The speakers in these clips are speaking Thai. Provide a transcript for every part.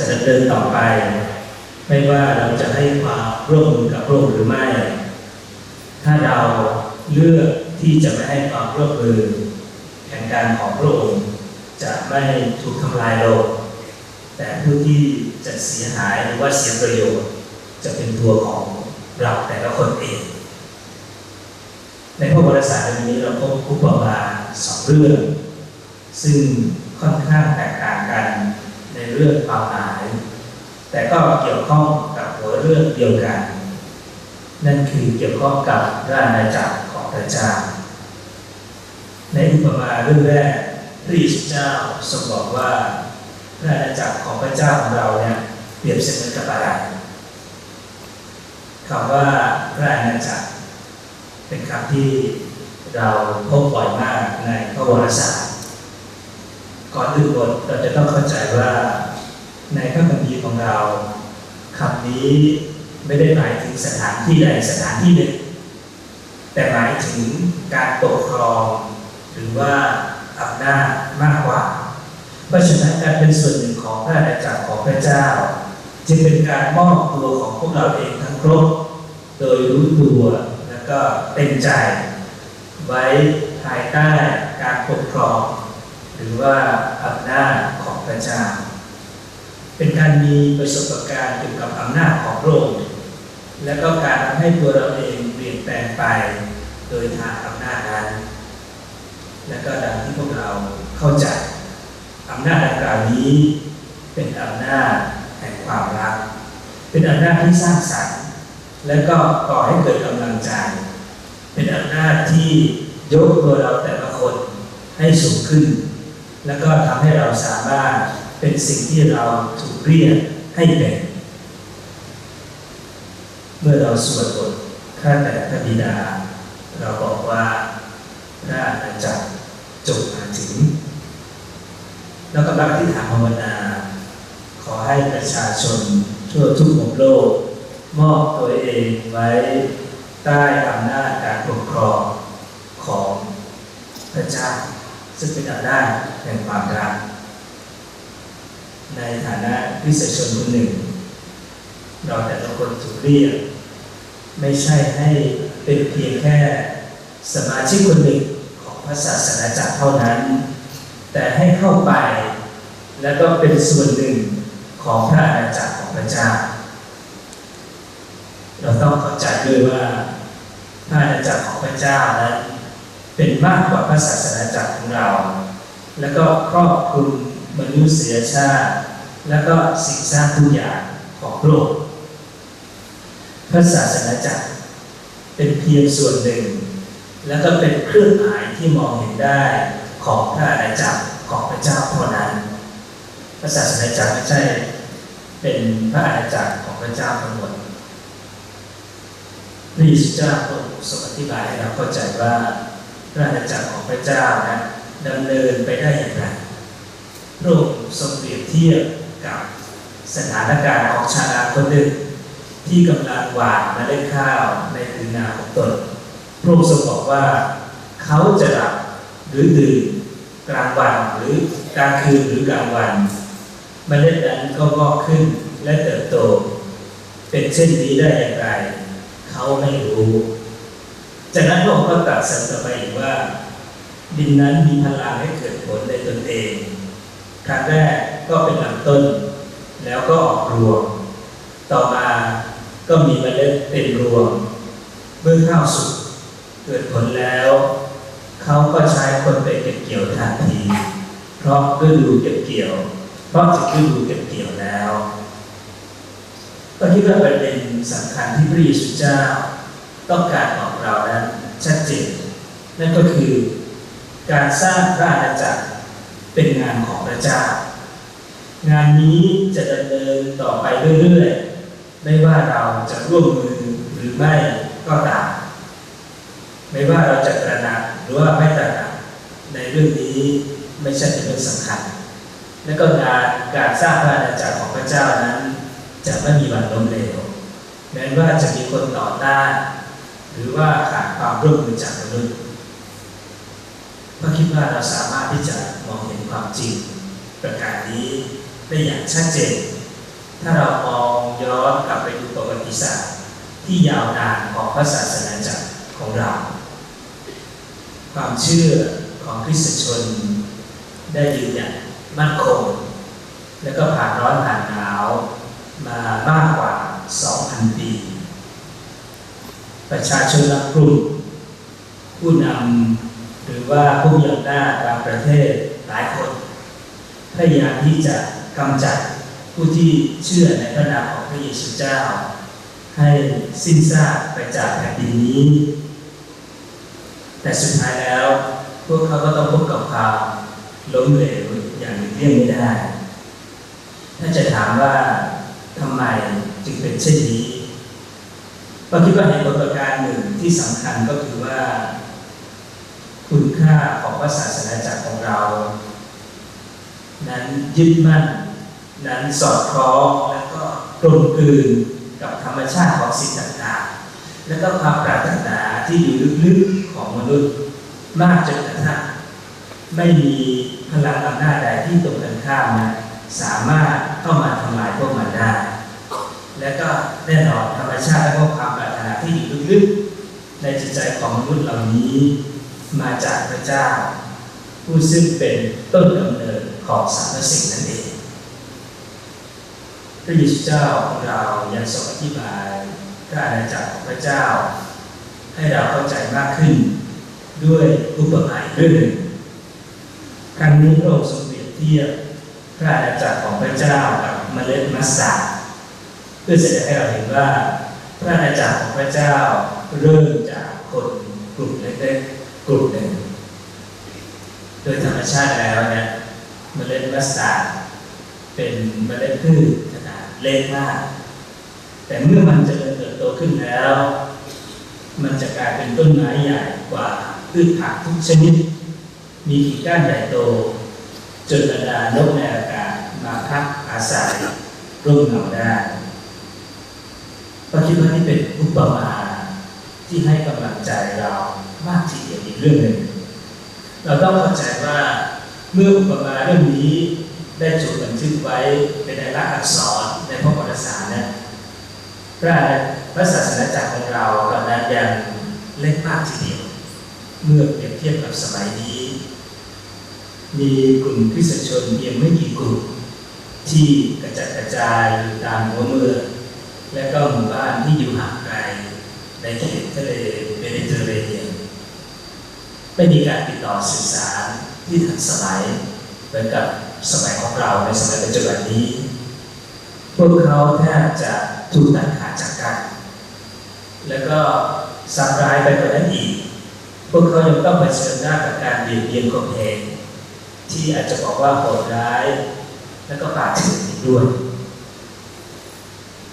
จะดำเนินต่อไป ไม่ว่าเราจะให้ความร่วมมือกับพระองค์หรือไม่ ถ้าเราเลือกที่จะไม่ให้ความร่วมมือแผนการของพระองค์จะไม่ถูกทำลายลงแต่ผู้ที่จะเสียหายหรือว่าเสียประโยชน์ จะเป็นตัวของเราแต่ละคนเอง ในพระวรสารเล่มนี้เราพบอุปมาสองเรื่อง ซึ่งค่อนข้างแตกต่างกัน ในเรื่องความหมาย แต่ก็เกี่ยวข้องกับหัวเรื่องเดียวกัน นั่นคือเกี่ยวข้องกับระอาณาจักรของพระเจ้าในอุปมาเรื่องแรกพระเยซูเจ้าทรงบอกว่าระอาณาจักรของพระเจ้าของเราเนี่ยเปรียบเสมือนกับอะไรคำว่าพระอาณาจักร เป็นคำที่เราพบบ่อยมากในพระวรสาร ก่อนอื่นบทเราจะต้องเข้าใจว่าในพระคัมภีร์ของเราคำนี้ไม่ได้หมายถึงสถานที่ใดสถานที่หนึ่งแต่หมายถึงการปกครอง หรือว่าอำนาจมากกว่า เพราะฉะนั้นการเป็นส่วนหนึ่งของพระอาณาจักรของพระเจ้า จึงเป็นการมอบตัวของพวกเราเองทั้งครบโดยรู้ตัวแล้วก็เต็มใจ ไว้ภายใต้การปกครอง หรือว่าอำนาจของพระเจ้า เป็นการมีประสบการณ์เกี่ยวกับอำนาจของพระองค์และก็การทำให้ตัวเราเองเปลี่ยนแปลงไปโดยทางอำนาจนั้น และก็ดังที่พวกเราเข้าใจอำนาจดังกล่าวนี้ เป็นอำนาจแห่งความรัก เป็นอำนาจที่สร้างสรรค์ และก็ก่อให้เกิดกำลังใจ เป็นอำนาจที่ยกตัวเราแต่ละคนให้สูงขึ้น แล้วก็ทำให้เราสามารถเป็นสิ่งที่เราถูกเรียกให้เป็น เมื่อเราสวดบทข้าแต่พระบิดา เราบอกว่าพระอาณาจักรจงมาถึง แล้วก็รักที่ถามภาวนา ขอให้ประชาชนทั่วทุกมุมโลก มอบตัวเองไว้ใต้อำนาจการปกครองของพระเจ้า ซึ่งเป็นอำนาจแห่งความรัก ในฐานะวิสาชนคนหนึ่ง เราแต่ละคนถูกเรียก ไม่ใช่ให้เป็นเพียงแค่สมาชิกคนหนึ่งของพระศาสนาจักรเท่านั้น แต่ให้เข้าไปแล้วก็เป็นส่วนหนึ่งของพระอาณาจักรของพระเจ้า เราต้องเข้าใจด้วยว่าพระอาณาจักรของพระเจ้านั้น เป็นมากกว่าพระศาสนาจักรของเรา แล้วก็ครอบคลุมมนุษยชาติ แล้วก็สิ่งสร้างทุกอย่างของโลกพระศาสนาจักรเป็นเพียงส่วนหนึ่ง แล้วก็เป็นเครื่องหมายที่มองเห็นได้ของพระอาณาจักรของพระเจ้าเท่านั้นพระศาสนาจักรไม่ใช่เป็นพระอาณาจักรของพระเจ้าทั้งหมดพระเยซูเจ้าทรงทรงอธิบายให้เราเข้าใจว่า พระอาณาจักรของพระเจ้านะดำเนินไปได้อย่างไรพระองค์ทรงเปรียบเทียบกับสถานการณ์ของชาวนาคนหนึ่งที่กำลังหว่านเมล็ดข้าวในผืนนาของตนพระองค์ทรงบอกว่าเขาจะหลับหรือตื่นกลางวันหรือกลางคืนหรือกลางวันเมล็ดนั้นก็งอกขึ้นและเติบโต เป็นเช่นนี้ได้อย่างไร เขาไม่รู้ จากนั้นพระองค์ก็ตรัสสั่งต่อไปอีกว่า ดินนั้นมีพลังให้เกิดผลในตนเองครั้งแรกก็เป็นลำต้น แล้วก็ออกรวง ต่อมาก็มีเมล็ดเป็นรวง เมื่อข้าวสุกเกิดผลแล้ว เขาก็ใช้คนไปเก็บเกี่ยวทันที เพราะฤดูเก็บเกี่ยว เพราะถึงฤดูเก็บเกี่ยวแล้วก็คิดว่าประเด็นสำคัญที่พระเยซูเจ้า ต้องการบอก เรานั้นชัดเจน นั่นก็คือการสร้างพระอาณาจักรเป็นงานของพระเจ้า งานนี้จะดำเนินต่อไปเรื่อยๆ ไม่ว่าเราจะร่วมมือหรือไม่ก็ตาม ไม่ว่าเราจะตระหนักหรือว่าไม่ตระหนักในเรื่องนี้ไม่ใช่เป็นเรื่องสำคัญ และก็งานการสร้างพระอาณาจักรของพระเจ้านั้น จะไม่มีวันล้มเหลวแม้ว่าจะมีคนต่อต้าน หรือว่าขาดความร่วมมือจากมนุษย์ก็คิดว่าเราสามารถที่จะมองเห็นความจริงประการนี้ได้อย่างชัดเจน ถ้าเรามองย้อนกลับไปดูประวัติศาสตร์ ที่ยาวนานของพระศาสนาจักรของเรา ความเชื่อของคริสตชนได้ยืนหยัดมั่นคง และก็ผ่านร้อนผ่านหนาวมามากกว่า 2,000 ปี ประชาชนกลุ่ม ผู้นำหรือว่าผู้มีอำนาจบางประเทศหลายคนพยายามที่จะกำจัดผู้ที่เชื่อในพระนามของพระเยซูเจ้า ให้สิ้นซากไปจากแผ่นดินนี้ แต่สุดท้ายแล้ว พวกเขาก็ต้องพบกับความล้มเหลวอย่างเลี่ยงไม่ได้ ถ้าจะถามว่าทำไมจึงเป็นเช่นนี้ ก็คิดว่าเหตุผลประการหนึ่งที่สำคัญก็คือว่า คุณค่าของพระศาสนาจักรของเรา นั้นยึดมั่น นั้นสอดคล้องและก็กลมกลืนกับธรรมชาติของสิ่งต่างๆ และก็ความปรารถนาที่อยู่ลึกๆของมนุษย์มากจนกระทั่งไม่มีพลังอำนาจใดที่ตรงกันข้ามนะสามารถเข้ามาทำลายพวกมันได้ และก็แน่นอนธรรมชาติและก็ความปรารถนาที่อยู่ลึกๆในจิตใจของมนุษย์เหล่านี้มาจากพระเจ้า ผู้ซึ่งเป็นต้นกำเนิดของสรรพสิ่งนั่นเองพระเยซูเจ้าของเรายังทรงอธิบายพระอาณาจักรของพระเจ้า ให้เราเข้าใจมากขึ้น ด้วยอุปมาอีกเรื่องหนึ่งครั้งนี้พระองค์ทรงเปรียบเทียบพระอาณาจักรของพระเจ้ากับเมล็ดมัสตาร์ เพื่อแสดงให้เราเห็นว่าพระอาณาจักรของพระเจ้าเริ่มจากคนกลุ่มเล็กๆกลุ่มหนึ่งโดยธรรมชาติแล้วเนี่ยเมล็ดมัสตาร์ดเป็นมเมล็ดพืชขนาดเล็กมาก แต่เมื่อมันจเจริญเติบโตขึ้นแล้ว มันจะกลายเป็นต้นไม้ใหญ่กว่าพืชผักทุกชนิด มีกิ่งก้านใหญ่โต จนบรรดานกในอากาศมาพักอาศัยร่มเงาได้ ก็คิดว่านี่เป็นอุปมาที่ให้กำลังใจเรามากทีเดียวอีกเรื่องหนึ่ง เราต้องเข้าใจว่าเมื่ออุปมาเรื่องนี้ได้ถูกบันทึกไว้เป็นในลักษณ์อักษรในพระวรสารเนี่ยพระพระศาสนาจักรของเราตอนนั้นยังเล็กมากทีเดียว เมื่อเปรียบเทียบกับสมัยนี้ มีกลุ่มคริสชนเพียงไม่กี่กลุ่มที่กระจัดกระจายอยู่ตามหัวเมือง และก็หมู่บ้านที่อยู่ห่างไกลในเขตทะเลเมดิเตอร์เรเนียนไม่มีการติดต่อสื่อสารที่ทันสมัยเหมือนกับสมัยของเราในสมัยปัจจุบันนี้ พวกเขาแทบจะถูกตัดขาดจากกัน แล้วก็สับร้ายไปกว่านั้นอีก พวกเขายังต้องเผชิญหน้ากับการเบียดเบียนข่มเหงที่อาจจะบอกว่าโหดร้าย แล้วก็ป่าดเถื่อนด้วย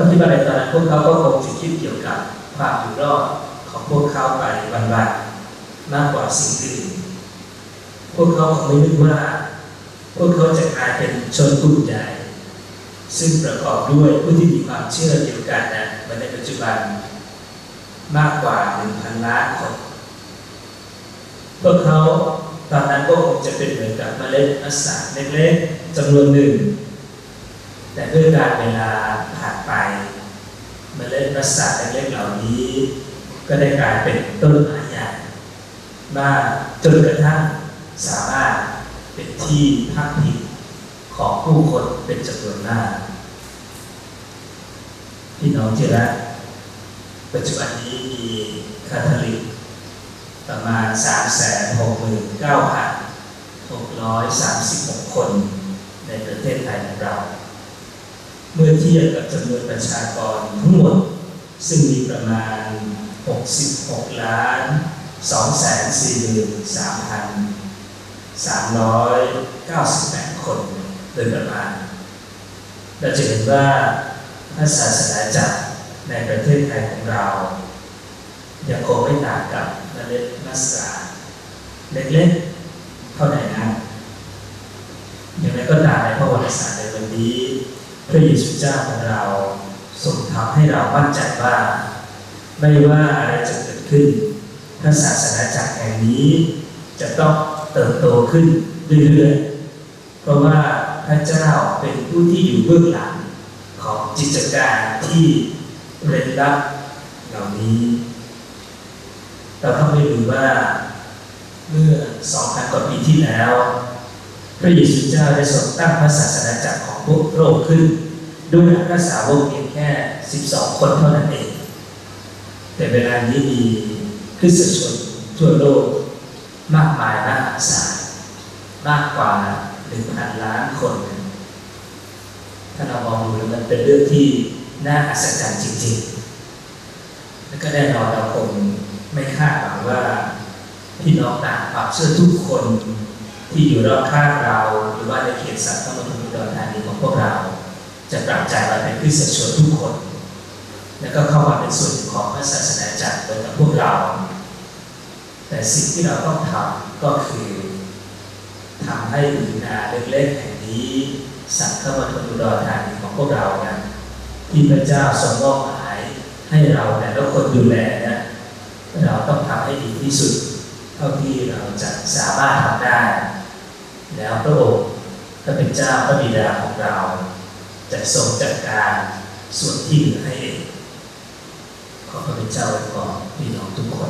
ตอนที่มาในตอนนั้นพวกเขาก็คงจะคิดเกี่ยวกับความอยู่รอดของพวกเขาไปวันๆมากกว่าสิ่งอื่นพวกเขาคงไม่นึกว่า พวกเขาจะกลายเป็นชนกลุ่มใหญ่ซึ่งประกอบด้วยผู้ที่มีความเชื่อเดียวกันนะมาในปัจจุบันมากกว่าหนึ่งพันล้านคนพวกเขาตอนนั้นก็คงจะเป็นเหมือนกับเมล็ดอัสาเล็กๆจำนวนหนึ่ง แต่ด้วยการเวลาผ่านไปมเมล็ดอัสาทเล็กๆเหล่านี้ ก็ได้กลายเป็นต้นไม้ใหญ่มากจนกระทั่งสามารถเป็นที่พักพิงของผู้คนเป็นจำนวนมากพี่น้องที่รักปัจจุบันนี้มีคาทอลิกประมาณ 369,636 คนในประเทศไทยของเรา เมื่อเทียบกับจำนวนประชากรทั้งหมด ซึ่งมีประมาณ 66 ล้าน243,398 คนโดยประมาณ เราจะเห็นว่าพระศาสนาจักรในประเทศไทยของเรายังคงไม่ต่างกับเมล็ดมัสตาร์เล็กๆเท่าไหร่นะอย่างไรก็ตามในพระวรสารในวันนี้ พระเยซูเจ้าของเราทรงทำให้เรามั่นใจว่า ไม่ว่าอะไรจะเกิดขึ้นพระศาสนาจักรแห่งนี้ จะต้องเติบโตขึ้นเรื่อยๆเพราะว่าพระเจ้าเป็นผู้ที่อยู่เบื้องหลังของของกิจการที่เร้นลับเหล่านี้ เราต้องไม่รู้ว่าเมื่อสองพันกว่าปีที่แล้ว พระเยซูเจ้าได้ทรงตั้งพระศาสนาจักรข พวกโลกขึ้นด้วยอัครสาวกเพียงแค่ 12 คนเท่านั้นเอง แต่เวลานี้มีคริสตชนทั่วโลกมากมายมหาศาลมากกว่า 1,000 ล้านคน ถ้าเรามองดูมันเป็นเรื่องที่น่าอัศจรรย์จริงๆ แล้วก็แน่นอนเราคงไม่คาดหวังว่าพี่น้องต่างความเชื่อทุกคน ที่อยู่รอบข้างเรา หรือว่าในเขตสัตว์ทั้งหมดอุดรธานีของพวกเรา จะปรับใจมาเป็นคริสตชนทุกคน แล้วก็เข้ามาเป็นส่วนหนึ่งของพระศาสนาจักรเหมือนกับพวกเรา แต่สิ่งที่เราต้องทำก็คือทำให้ผืนนาเล็กๆแห่งนี้ สัตว์เข้ามาทนอุดรธานีของพวกเรานะที่พระเจ้าทรงมอบหมายให้เราแต่ละคนดูแลนะเราต้องทำให้ดีที่สุด เท่าที่เราจะสามารถทำได้ แล้วพระองค์พระเป็นเจ้าพระบิดาของเรา จะทรงจัดการส่วนที่เหลือให้เองขอพระเป็นเจ้าไว้ก่อนพี่น้องทุกคน